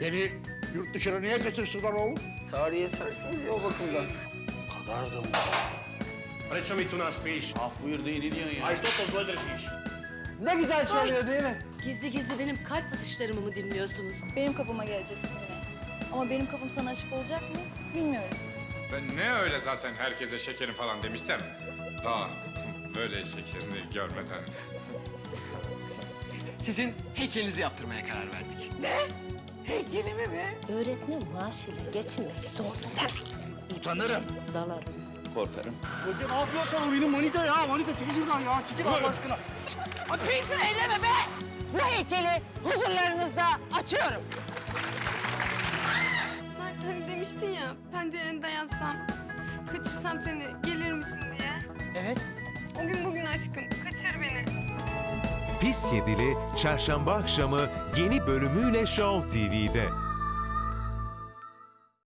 Beni yurt dışına niye getirsinler oğlum? Tarihi esersiniz ya o bakımdan. Kadardım. Precio mi tu nas piš? Ah buyur dayı ne diyorsun ya? Aj to pozvodržiš. Ne güzel söylüyor değil mi? Gizli gizli benim kalp atışlarımı mı dinliyorsunuz? Benim kapıma geleceksin yine. Ama benim kapım sana açık olacak mı? Bilmiyorum. Ben ne öyle zaten herkese şekerim falan demişsem. Daha böyle şekerini görmeden. Sizin heykelinizi yaptırmaya karar verdik. Öğretmen maaşıyla geçinmek zordur. Utanırım. Dalarım. Korkarım. Hoca ne yapıyorsun o benim manita ya? Manita çekil şuradan ya. Çekil Allah aşkına. Bu heykeli huzurlarınızda açıyorum. Mert hani demiştin ya pencereni dayansam, kaçırsam seni gelir misin diye. Evet. Pis Yedili Çarşamba akşamı yeni bölümüyle Show TV'de.